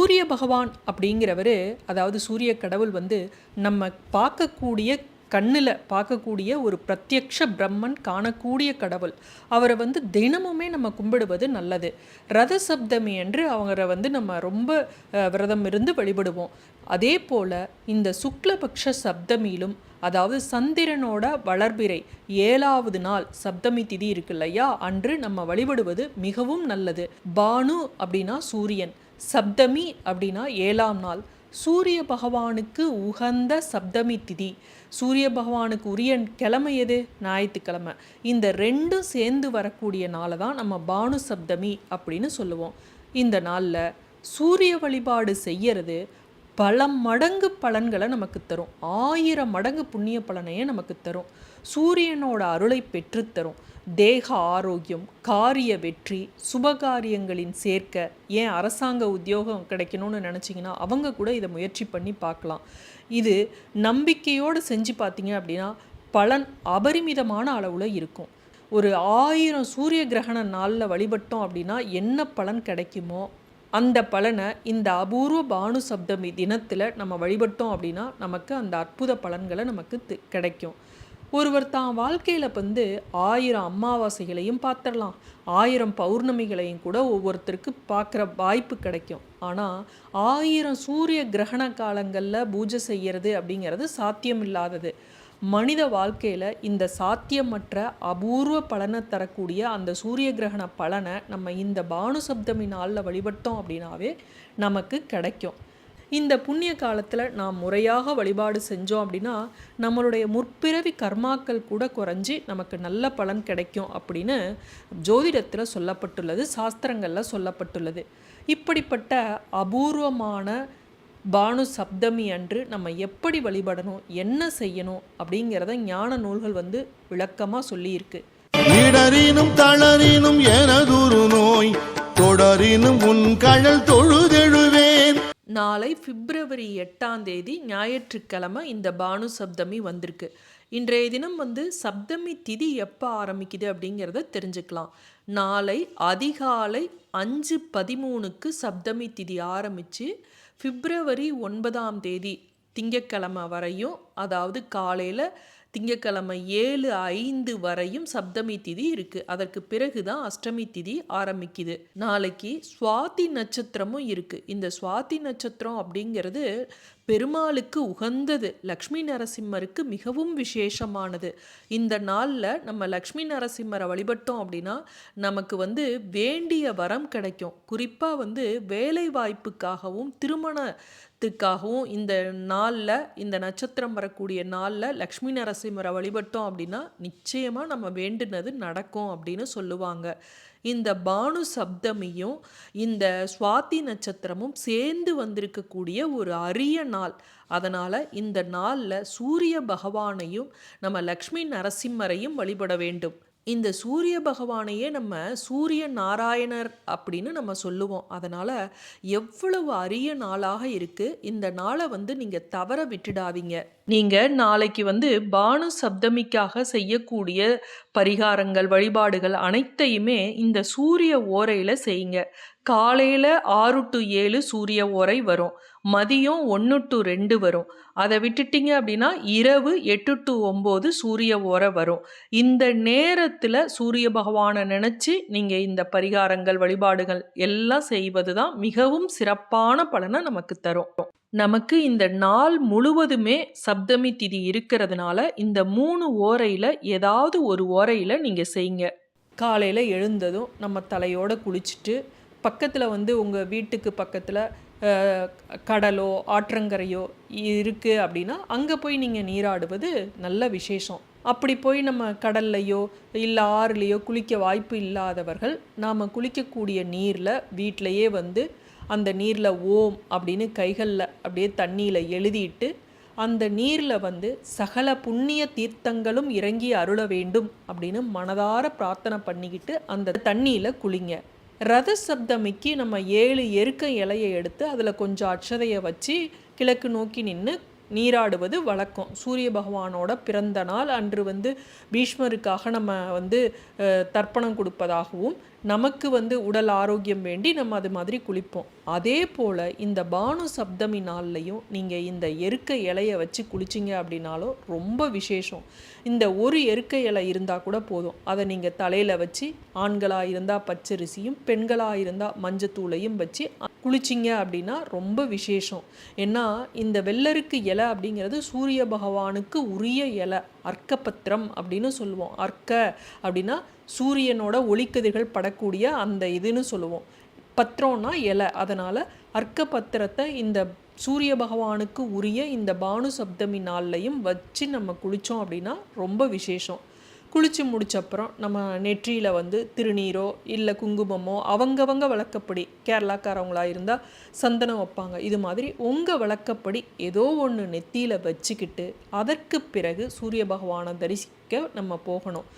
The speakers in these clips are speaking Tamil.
சூரிய பகவான் அப்படிங்கிறவர் அதாவது சூரிய கடவுள் வந்து நம்ம பார்க்கக்கூடிய கண்ணில் பார்க்கக்கூடிய ஒரு பிரத்யக்ஷ பிரம்மன் காணக்கூடிய கடவுள். அவரை வந்து தினமுமே நம்ம கும்பிடுவது நல்லது. ரத சப்தமி என்று அவரை வந்து நம்ம ரொம்ப விரதம் இருந்து வழிபடுவோம். அதே போல் இந்த சுக்லபக்ஷ சப்தமியிலும் அதாவது சந்திரனோட வளர்பிறை ஏழாவது நாள் சப்தமி திதி இருக்கு இல்லையா? அன்று நம்ம வழிபடுவது மிகவும் நல்லது. பானு அப்படின்னா சூரியன். சப்தமி அப்படின்னா ஏழாம் நாள். சூரிய பகவானுக்கு உகந்த சப்தமி திதி. சூரிய பகவானுக்கு உரிய கிழமை எது? ஞாயிற்றுக்கிழமை. இந்த ரெண்டும் சேர்ந்து வரக்கூடிய நாளை தான் நம்ம பானு சப்தமி அப்படின்னு சொல்லுவோம். இந்த நாளில் சூரிய வழிபாடு செய்யறது பல மடங்கு பலன்களை நமக்கு தரும். ஆயிரம் மடங்கு புண்ணிய பலனையே நமக்கு தரும். சூரியனோட அருளை பெற்றுத்தரும் தேக ஆரோக்கியம் காரிய வெற்றி சுபகாரியங்களின் சேர்க்க ஏன் அரசாங்க உத்தியோகம் கிடைக்கணும்னு நினச்சிங்கன்னா அவங்க கூட இதை முயற்சி பண்ணி பார்க்கலாம். இது நம்பிக்கையோடு செஞ்சு பார்த்தீங்க அப்படின்னா பலன் அபரிமிதமான அளவில் இருக்கும். ஒரு ஆயிரம் சூரிய கிரகண நாளில் வழிபட்டோம் அப்படின்னா என்ன பலன் கிடைக்குமோ அந்த பலனை இந்த அபூர்வ பானு சப்தமி தினத்தில் நம்ம வழிபட்டோம் அப்படின்னா நமக்கு அந்த அற்புத பலன்களை நமக்கு தி- கிடைக்கும். ஒருவர் தான் வாழ்க்கையில் வந்து ஆயிரம் அமாவாசைகளையும் பார்த்துடலாம். ஆயிரம் பௌர்ணமிகளையும் கூட ஒவ்வொருத்தருக்கு பார்க்குற வாய்ப்பு கிடைக்கும். ஆனால் ஆயிரம் சூரிய கிரகண காலங்களில் பூஜை செய்கிறது அப்படிங்கிறது சாத்தியமில்லாதது. மனித வாழ்க்கையில் இந்த சாத்தியமற்ற அபூர்வ பலனை தரக்கூடிய அந்த சூரிய கிரகண பலனை நம்ம இந்த பானு சப்தமி நாளில் வழிபட்டோம் அப்படின்னாவே நமக்கு கிடைக்கும். இந்த புண்ணிய காலத்தில் நாம் முறையாக வழிபாடு செஞ்சோம் அப்படின்னா நம்மளுடைய முற்பிறவி கர்மாக்கள் கூட குறைஞ்சி நமக்கு நல்ல பலன் கிடைக்கும் அப்படின்னு ஜோதிடத்தில் சொல்லப்பட்டுள்ளது சாஸ்திரங்களில் சொல்லப்பட்டுள்ளது. இப்படிப்பட்ட அபூர்வமான பானு சப்தமி அன்று நம்ம எப்படி வழிபடணும் என்ன செய்யணும் அப்படிங்கிறத ஞான நூல்கள் வந்து விளக்கமாக சொல்லியிருக்கு. இடறினும் தளரினும் எனதுரு நோய் தொடரினும் உன் கழல் தொழுதெழுவேன். நாளை பிப்ரவரி எட்டாம் தேதி ஞாயிற்றுக்கிழமை இந்த பானு சப்தமி வந்திருக்கு. இன்றைய தினம் வந்து சப்தமி திதி எப்போ ஆரம்பிக்குது அப்படிங்கிறத தெரிஞ்சுக்கலாம். நாளை அதிகாலை அஞ்சு பதிமூணுக்கு சப்தமி திதி ஆரம்பித்து பிப்ரவரி ஒன்பதாம் தேதி திங்கட்கிழமை வரையும் அதாவது காலையில் திங்கக்கிழமை ஏழு ஐந்து வரையும் சப்தமி திதி இருக்குது அதற்கு பிறகு தான் அஷ்டமி திதி ஆரம்பிக்குது. நாளைக்கு சுவாதி நட்சத்திரமும் இருக்குது இந்த சுவாதி நட்சத்திரம் அப்படிங்கிறது பெருமாளுக்கு உகந்தது. லக்ஷ்மி நரசிம்மருக்கு மிகவும் விசேஷமானது. இந்த நாளில் நம்ம லக்ஷ்மி நரசிம்மரை வழிபட்டோம் அப்படின்னா நமக்கு வந்து வேண்டிய வரம் கிடைக்கும். குறிப்பாக வந்து வேலை வாய்ப்புக்காகவும் திருமணத்துக்காகவும் இந்த நாளில் இந்த நட்சத்திரம் வரக்கூடிய நாளில் லக்ஷ்மி நரசிம்மரை வழிபட்டோம் அப்படின்னா நிச்சயமாக நம்ம வேண்டுனது நடக்கும் அப்படின்னு சொல்லுவாங்க. இந்த பானு சப்தமியும் இந்த சுவாதி நட்சத்திரமும் சேர்ந்து வந்திருக்கக்கூடிய ஒரு அரிய நாள். அதனால் இந்த நாளில் சூரிய பகவானையும் நம்ம லக்ஷ்மி நரசிம்மரையும் வழிபட வேண்டும். இந்த சூரிய பகவானையே நம்ம சூரிய நாராயணர் அப்படின்னு நம்ம சொல்லுவோம். அதனால் எவ்வளவு அரிய நாளாக இருக்குது இந்த நாளை வந்து நீங்கள் தவற விட்டுடாதீங்க. நீங்கள் நாளைக்கு வந்து பானு சப்தமிக்காக செய்யக்கூடிய பரிகாரங்கள் வழிபாடுகள் அனைத்தையுமே இந்த சூரிய ஓரையில் செய்யுங்க. காலையில் ஆறு டு ஏழு சூரிய ஓரை வரும். மதியம் ஒன்று டு ரெண்டு வரும். அதை விட்டுட்டீங்க அப்படின்னா இரவு எட்டு டு ஒம்பது சூரிய ஓரை வரும். இந்த நேரத்தில் சூரிய பகவானை நினச்சி நீங்கள் இந்த பரிகாரங்கள் வழிபாடுகள் எல்லாம் செய்வது தான் மிகவும் சிறப்பான பலனை நமக்கு தரும். நமக்கு இந்த நாள் முழுவதுமே சப்தமி திதி இருக்கிறதுனால இந்த மூணு ஓரையில் ஏதாவது ஒரு ஓரையில் நீங்கள் செய்யுங்க. காலையில் எழுந்ததும் நம்ம தலையோடு குளிச்சுட்டு பக்கத்தில் வந்து உங்கள் வீட்டுக்கு பக்கத்தில் கடலோ ஆற்றங்கரையோ இருக்குது அப்படின்னா அங்கே போய் நீங்கள் நீராடுவது நல்ல விசேஷம். அப்படி போய் நம்ம கடல்லையோ இல்லை ஆறுலேயோ குளிக்க வாய்ப்பு இல்லாதவர்கள் நாம் குளிக்கக்கூடிய நீரில் வீட்டிலையே வந்து அந்த நீரில் ஓம் அப்படின்னு கைகளில் அப்படியே தண்ணியில் எழுதிட்டு அந்த நீரில் வந்து சகல புண்ணிய தீர்த்தங்களும் இறங்கி அருள வேண்டும் அப்படின்னு மனதார பிரார்த்தனை பண்ணிக்கிட்டு அந்த தண்ணியில் குளிங்க. ரத சப்தமிக்கு நம்ம ஏழு எருக்க இலையை எடுத்து அதில் கொஞ்சம் அட்சதையை வச்சு கிழக்கு நோக்கி நின்று நீராடுவது வழக்கம். சூரிய பகவானோட பிறந்த நாள் அன்று வந்து பீஷ்மருக்காக நம்ம வந்து தர்ப்பணம் கொடுப்பதாகவும் நமக்கு வந்து உடல் ஆரோக்கியம் வேண்டி நம்ம அது மாதிரி குளிப்போம். அதே போல் இந்த பானு சப்தமி நாள்லையும் நீங்கள் இந்த எருக்க இலையை வச்சு குளிச்சிங்க அப்படின்னாலும் ரொம்ப விசேஷம். இந்த ஒரு எருக்க இலை இருந்தால் கூட போதும். அதை நீங்கள் தலையில் வச்சு ஆண்களாக இருந்தால் பச்சரிசியும் பெண்களாக இருந்தால் மஞ்சத்தூளையும் வச்சு குளிச்சிங்க அப்படின்னா ரொம்ப விசேஷம். ஏன்னா இந்த வெள்ளருக்கு இலை அப்படிங்கிறது சூரிய பகவானுக்கு உரிய இலை. அர்க்கபத்திரம் அப்படின்னு சொல்லுவோம். அர்க்க அப்படின்னா சூரியனோட ஒளிக்கதிர்கள் படக்கூடிய அந்த இதுன்னு சொல்லுவோம். பத்திரம்னா இலை. அதனால் அர்க்க பத்திரத்தை இந்த சூரிய பகவானுக்கு உரிய இந்த பானு சப்தமி நாள்லையும் வச்சு நம்ம குளித்தோம் அப்படின்னா ரொம்ப விசேஷம். குளித்து முடிச்சப்புறம் நம்ம நெற்றியில் வந்து திருநீரோ இல்லை குங்குமமோ அவங்கவங்க வழக்கப்படி கேரளாக்காரவங்களா இருந்தால் சந்தனம் வைப்பாங்க. இது மாதிரி உங்கள் வழக்கப்படி ஏதோ ஒன்று நெத்தியில் வச்சுக்கிட்டு அதற்கு பிறகு சூரிய பகவானை தரிசிக்க நம்ம போகணும்.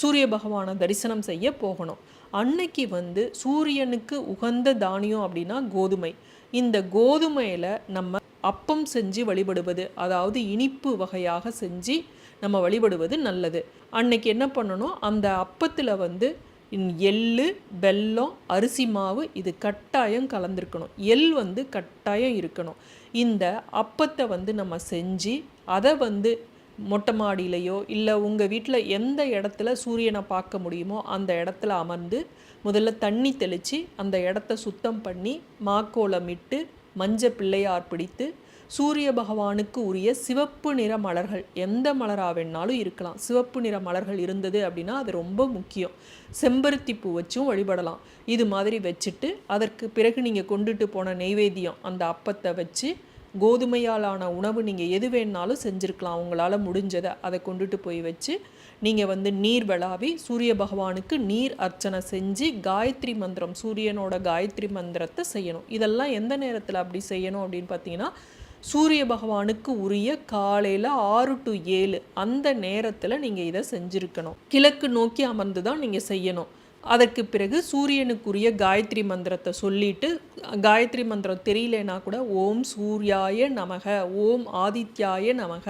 சூரிய பகவானை தரிசனம் செய்ய போகணும். அன்னைக்கு வந்து சூரியனுக்கு உகந்த தானியம் அப்படின்னா கோதுமை. இந்த கோதுமையில் நம்ம அப்பம் செஞ்சு வழிபடுவது அதாவது இனிப்பு வகையாக செஞ்சு நம்ம வழிபடுவது நல்லது. அன்னைக்கு என்ன பண்ணணும்? அந்த அப்பத்தில் வந்து இன் எள்ளு வெல்லம் அரிசி மாவு இது கட்டாயம் கலந்துருக்கணும். எள் வந்து கட்டாயம் இருக்கணும். இந்த அப்பத்தை வந்து நம்ம செஞ்சு அதை வந்து மொட்டை மாடியிலையோ இல்லை உங்கள் வீட்டில் எந்த இடத்துல சூரியனை பார்க்க முடியுமோ அந்த இடத்துல அமர்ந்து முதல்ல தண்ணி தெளித்து அந்த இடத்த சுத்தம் பண்ணி மாக்கோலமிட்டு மஞ்ச பிள்ளையார் பிடித்து சூரிய பகவானுக்கு உரிய சிவப்பு நிற மலர்கள் எந்த மலராக வேணாலும் இருக்கலாம். சிவப்பு நிற மலர்கள் இருந்தது அப்படின்னா அது ரொம்ப முக்கியம். செம்பருத்தி பூ வச்சும் வழிபடலாம். இது மாதிரி வச்சுட்டு அதற்கு பிறகு நீங்கள் கொண்டுட்டு போன நெய்வேத்தியம் அந்த அப்பத்தை வச்சு கோதுமையாலான உணவு நீங்கள் எது வேணாலும் செஞ்சுருக்கலாம். உங்களால் முடிஞ்சதை அதை கொண்டுட்டு போய் வச்சு நீங்கள் வந்து நீர் விளாவி சூரிய பகவானுக்கு நீர் அர்ச்சனை செஞ்சு காயத்ரி மந்திரம் சூரியனோட காயத்ரி மந்திரத்தை செய்யணும். இதெல்லாம் எந்த நேரத்தில் அப்படி செய்யணும் அப்படின்னு பார்த்தீங்கன்னா சூரிய பகவானுக்கு உரிய காலையில் ஆறு டு ஏழு அந்த நேரத்தில் நீங்கள் இதை செஞ்சுருக்கணும். கிழக்கு நோக்கி அமர்ந்து தான் நீங்கள் செய்யணும். அதற்கு பிறகு சூரியனுக்குரிய காயத்ரி மந்திரத்தை சொல்லிட்டு காயத்ரி மந்திரம் தெரியலனா கூட ஓம் சூர்யாய நமக ஓம் ஆதித்யாய நமக.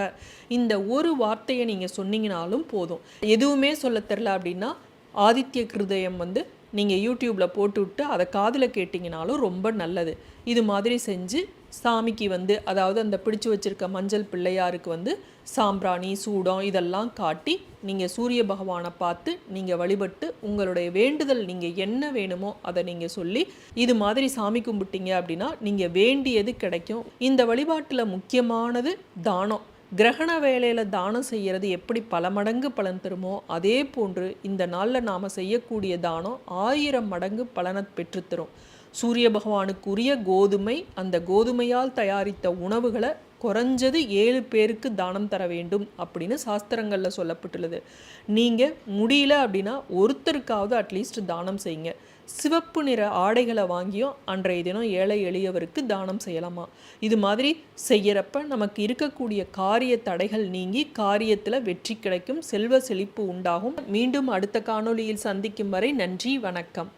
இந்த ஒரு வார்த்தையை நீங்கள் சொன்னீங்கனாலும் போதும். எதுவுமே சொல்ல தெரில அப்படின்னா ஆதித்ய கிருதயம் வந்து நீங்கள் யூடியூப்பில் போட்டுவிட்டு அதை காதில் கேட்டிங்கனாலும் ரொம்ப நல்லது. இது மாதிரி செஞ்சு சாமிக்கு வந்து அதாவது அந்த பிடிச்சு வச்சிருக்க மஞ்சள் பிள்ளையாருக்கு வந்து சாம்பிராணி சூடம் இதெல்லாம் காட்டி நீங்கள் சூரிய பகவானை பார்த்து நீங்கள் வழிபட்டு உங்களுடைய வேண்டுதல் நீங்கள் என்ன வேணுமோ அதை நீங்கள் சொல்லி இது மாதிரி சாமி கும்பிட்டீங்க அப்படின்னா நீங்கள் வேண்டியது கிடைக்கும். இந்த வழிபாட்டில் முக்கியமானது தானம். கிரகண வேலையில் தானம் செய்கிறது எப்படி பல மடங்கு பலன் தருமோ அதே போன்று இந்த நாளில் நாம் செய்யக்கூடிய தானம் ஆயிரம் மடங்கு பலனை பெற்றுத்தரும் சூரிய பகவானுக்குரிய கோதுமை அந்த கோதுமையால் தயாரித்த உணவுகளை குறைஞ்சது ஏழு பேருக்கு தானம் தர வேண்டும் அப்படின்னு சாஸ்திரங்களில் சொல்லப்பட்டுள்ளது. நீங்கள் முடியல அப்படின்னா ஒருத்தருக்காவது அட்லீஸ்ட் தானம் செய்யுங்க. சிவப்பு நிற ஆடைகளை வாங்கியும் அன்றைய தினம் ஏழை எளியவருக்கு தானம் செய்யலாமா? இது மாதிரி செய்கிறப்ப நமக்கு இருக்கக்கூடிய காரிய தடைகள் நீங்கி காரியத்தில் வெற்றி கிடைக்கும் செல்வ செழிப்பு உண்டாகும். மீண்டும் அடுத்த காணொளியில் சந்திக்கும் வரை நன்றி வணக்கம்.